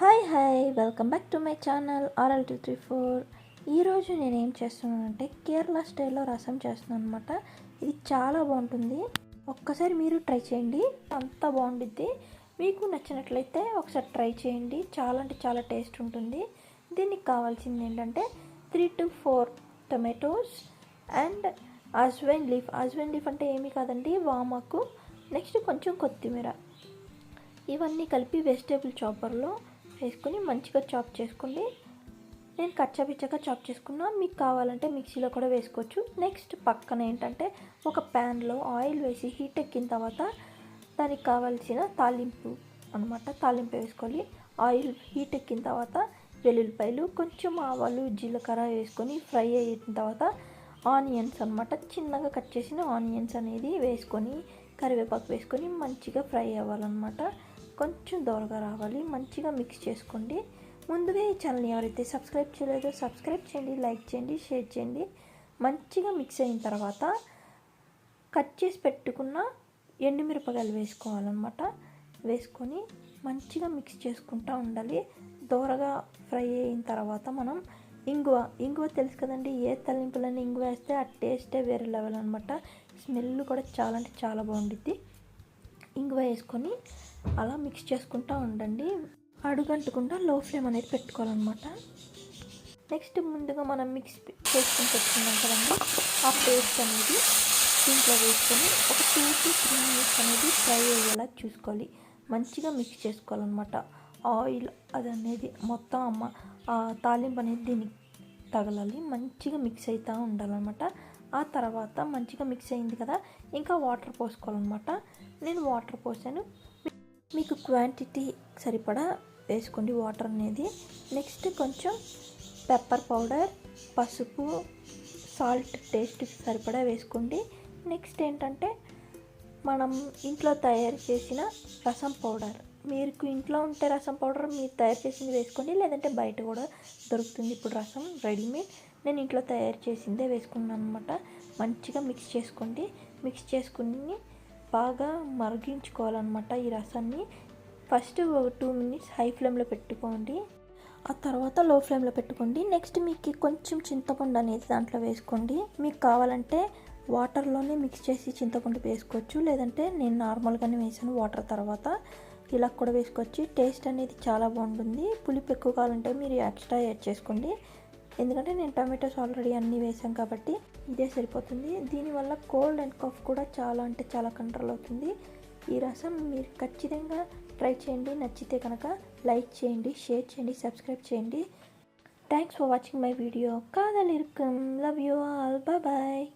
Hi hi welcome back to my channel RL two three four. ఈరోజు నేను ఏం చేస్తున్నానంటే కేరళ స్టైల్లో రసం చేస్తున్నాను అనమాట ఇది చాలా బాగుంటుంది. ఒక్కసారి మీరు ట్రై చేయండి. అంత బాగుండిద్ది. మీకు నచ్చినట్లయితే ఒకసారి ట్రై చేయండి. చాలా అంటే చాలా టేస్ట్ ఉంటుంది. దీనికి కావాల్సింది ఏంటంటే three to four tomatoes and ajwain leaf. Ajwain leaf అంటే ఏమీ కాదండి వామాకు. నెక్స్ట్ కొంచెం కొత్తిమీర. ఇవన్నీ కలిపి వెజిటేబుల్ చాపర్లో వేసుకొని మంచిగా చాప్ చేసుకోండి నేను కచ్చాపిచ్చగా చాప్ చేసుకున్నా. మీకు కావాలంటే మిక్సీలో కూడా వేసుకోవచ్చు. నెక్స్ట్ పక్కన ఏంటంటే ఒక ప్యాన్లో ఆయిల్ వేసి హీట్ ఎక్కిన తర్వాత దానికి కావాల్సిన తాలింపు అనమాట తాలింపు వేసుకోవాలి. ఆయిల్ హీట్ ఎక్కిన తర్వాత వెల్లుల్లిపాయలు కొంచెం ఆవాలు జీలకర్ర వేసుకొని ఫ్రై అయిన తర్వాత ఆనియన్స్ అనమాట చిన్నగా కట్ చేసిన ఆనియన్స్ అనేది వేసుకొని కరివేపాకు వేసుకొని మంచిగా ఫ్రై అవ్వాలన్నమాట. కొంచెం దోరగా రావాలి మంచిగా మిక్స్ చేసుకోండి. ముందుగా ఈ ఛానల్ని ఎవరైతే సబ్స్క్రైబ్ చేయలేదో సబ్స్క్రైబ్ చేయండి లైక్ చేయండి షేర్ చేయండి. మంచిగా మిక్స్ అయిన తర్వాత కట్ చేసి పెట్టుకున్న ఎండుమిరపకాయలు వేసుకోవాలన్నమాట. వేసుకొని మంచిగా మిక్స్ చేసుకుంటూ ఉండాలి. దోరగా ఫ్రై అయిన తర్వాత మనం ఇంగువ ఇంగువ తెలుసు కదండి ఏ తల్లింపులని ఇంగువ వేస్తే ఆ టేస్టే వేరే లెవెల్ అనమాట స్మెల్ కూడా చాలా అంటే చాలా బాగుండిద్ది. ఇంగువ వేసుకొని అలా మిక్స్ చేసుకుంటూ ఉండండి. అడుగంటకుండా లో ఫ్లేమ్ అనేది పెట్టుకోవాలన్నమాట. నెక్స్ట్ ముందుగా మనం మిక్స్ చేసుకుని పెట్టుకున్నాం కదండి. ఆ పేస్ట్ అనేది దీంట్లో వేసుకొని ఒక టూ టు త్రీ మినిట్స్ అనేది ఫ్రై అయ్యేలా చూసుకోవాలి. మంచిగా మిక్స్ చేసుకోవాలన్నమాట. ఆయిల్ అది అనేది మొత్తం అమ్మ ఆ తాలింపు అనేది దీనికి తగలాలి. మంచిగా మిక్స్ అవుతూ ఉండాలన్నమాట. ఆ తర్వాత మంచిగా మిక్స్ అయింది కదా ఇంకా వాటర్ పోసుకోవాలన్నమాట. నేను వాటర్ పోసాను. మీకు క్వాంటిటీ సరిపడా వేసుకోండి వాటర్ అనేది. నెక్స్ట్ కొంచెం పెప్పర్ పౌడర్ పసుపు సాల్ట్ టేస్ట్ సరిపడా వేసుకోండి. నెక్స్ట్ ఏంటంటే మనం ఇంట్లో తయారు చేసిన రసం పౌడర్ మీకు ఇంట్లో ఉంటే రసం పౌడర్ మీరు తయారు చేసింది వేసుకోండి. లేదంటే బయట కూడా దొరుకుతుంది ఇప్పుడు రసం రెడీమేడ్ నేను ఇంట్లో తయారు చేసిందే వేసుకున్నాను అనమాట మంచిగా మిక్స్ చేసుకోండి. మిక్స్ చేసుకుని బాగా మరిగించుకోవాలన్నమాట ఈ రసాన్ని. ఫస్ట్ ఒక టూ మినిట్స్ హై ఫ్లేమ్లో పెట్టుకోండి. ఆ తర్వాత లో ఫ్లేమ్లో పెట్టుకోండి. నెక్స్ట్ మీకు కొంచెం చింతపండు అనేది దాంట్లో వేసుకోండి. మీకు కావాలంటే వాటర్లోనే మిక్స్ చేసి చింతపండు వేసుకోవచ్చు. లేదంటే నేను నార్మల్గానే వేసాను వాటర్ తర్వాత. ఇలా కూడా వేసుకోవచ్చు. టేస్ట్ అనేది చాలా బాగుంటుంది. పులిపు ఎక్కువ కావాలంటే మీరు ఎక్స్ట్రా యాడ్ చేసుకోండి. ఎందుకంటే నేను టమాటోస్ ఆల్రెడీ అన్నీ వేసాం కాబట్టి ఇదే సరిపోతుంది. దీనివల్ల కోల్డ్ అండ్ కఫ్ కూడా చాలా అంటే చాలా కంట్రోల్ అవుతుంది. ఈ రసం మీరు ఖచ్చితంగా ట్రై చేయండి. నచ్చితే కనుక లైక్ చేయండి షేర్ చేయండి సబ్స్క్రైబ్ చేయండి. Thanks for watching my video కాదలిరుకం. Love you all bye